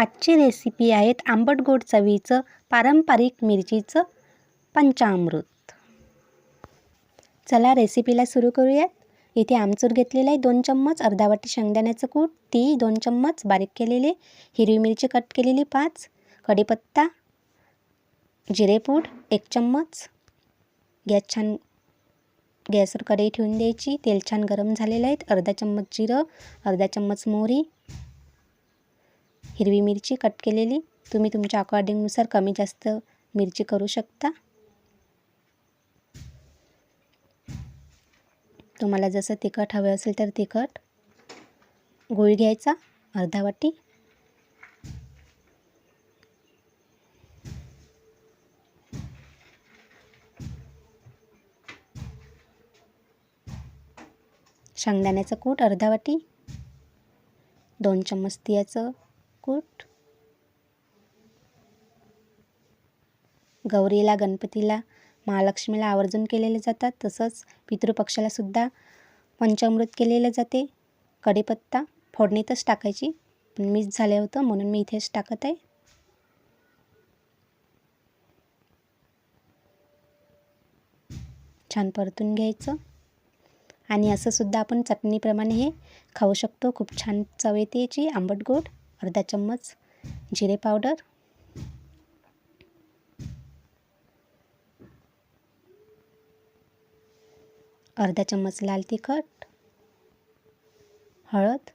आजची रेसिपी आहेत आंबट गोड चवीचं पारंपरिक मिरचीचं पंचामृत. चला रेसिपीला सुरू करूयात. इथे आमचूर घेतलेलं आहे दोन चम्मच अर्धावाटी शेंगदाण्याचं कूट ती दोन चम्मच बारीक केलेले हिरवी मिरची कट केलेली पाच कढीपत्ता जिरेपूड एक चम्मच. गॅस छान गॅसवर कढई ठेवून द्यायची. तेल छान गरम झालेलं आहे. अर्धा चम्मच जिरं अर्धा चम्मच मोहरी हिरवी मिरची कट केलेली. तुम्ही तुमच्या अकॉर्डिंगनुसार कमी जास्त मिरची करू शकता. तुम्हाला जसं तिखट हवे असेल तर तिखट. गुळ घ्यायचा अर्धा वाटी. शेंगदाण्याचं कूट अर्धा वाटी. दोन चम्मच तियाचं कूट. गौरीला गणपतीला महालक्ष्मीला आवर्जून केलेले जातात. तसंच पितृपक्षालासुद्धा पंचामृत केलेलं जाते. कढीपत्ता फोडणीतच टाकायची. पण मिस झालं होतं म्हणून मी इथेच टाकत आहे. छान परतून घ्यायचं. आणि असंसुद्धा आपण चटणीप्रमाणे हे खाऊ शकतो. खूप छान चव येते याची. आंबट गोड. अर्धा चम्मच जिरे पावडर. अर्धा चम्मच लाल तिखट. हळद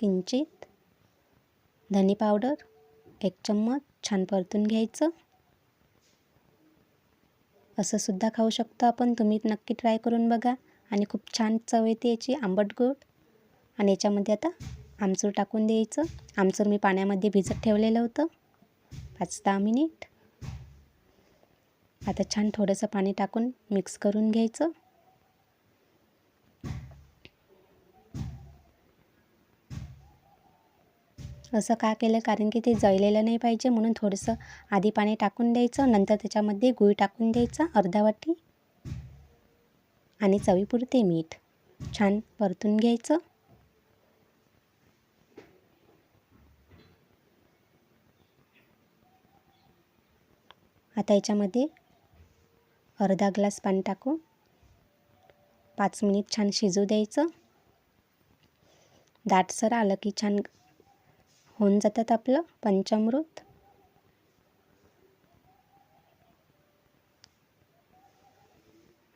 किंचित धनी पावडर एक चम्मच छान परतून घ्यायचं. असं सुद्धा खाऊ शकतो आपण. तुम्ही नक्की ट्राय करून बघा. आणि खूप छान चव येते याची आंबट गोड. आणि याच्यामध्ये आता आमचूर टाकून द्यायचं. आमचूर मी पाण्यामध्ये भिजत ठेवलेलं होतं. पाच दहा मिनिट. आता छान थोडंसं पाणी टाकून मिक्स करून घ्यायचं. असं का केलं? कारण की ते जळलेलं नाही पाहिजे म्हणून थोडंसं आधी पाणी टाकून द्यायचं नंतर त्याच्यामध्ये गुळ टाकून द्यायचा अर्धा वाटी. आणि चवीपुरते मीठ. छान परतून घ्यायचं. आता याच्यामध्ये अर्धा ग्लास पाणी टाकू. पाच मिनिट छान शिजू द्यायचं. दाटसर आलं की छान होऊन जातात आपलं पंचामृत.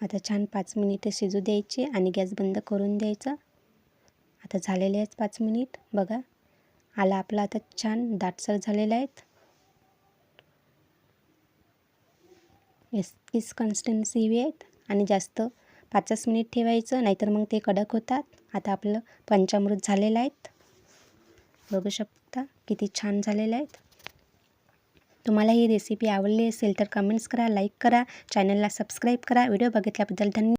आता छान पाच मिनिटं शिजू द्यायचे आणि गॅस बंद करून द्यायचा. आता झालेले आहेत पाच मिनिट. बघा आला आपला आता छान दाटसर झालेला आहेत. इस कन्सिस्टन्सी हवी आहेत आणि जास्त पाचच मिनिट ठेवायचं नाहीतर मग ते कडक होतात. आता आपलं पंचामृत झालेलं आहेत. बघू शकता किती छान झालेलं आहेत. तुम्हाला ही रेसिपी आवडली असेल तर कमेंट्स करा लाईक करा चॅनलला सबस्क्राईब करा. व्हिडिओ बघितल्याबद्दल धन्यवाद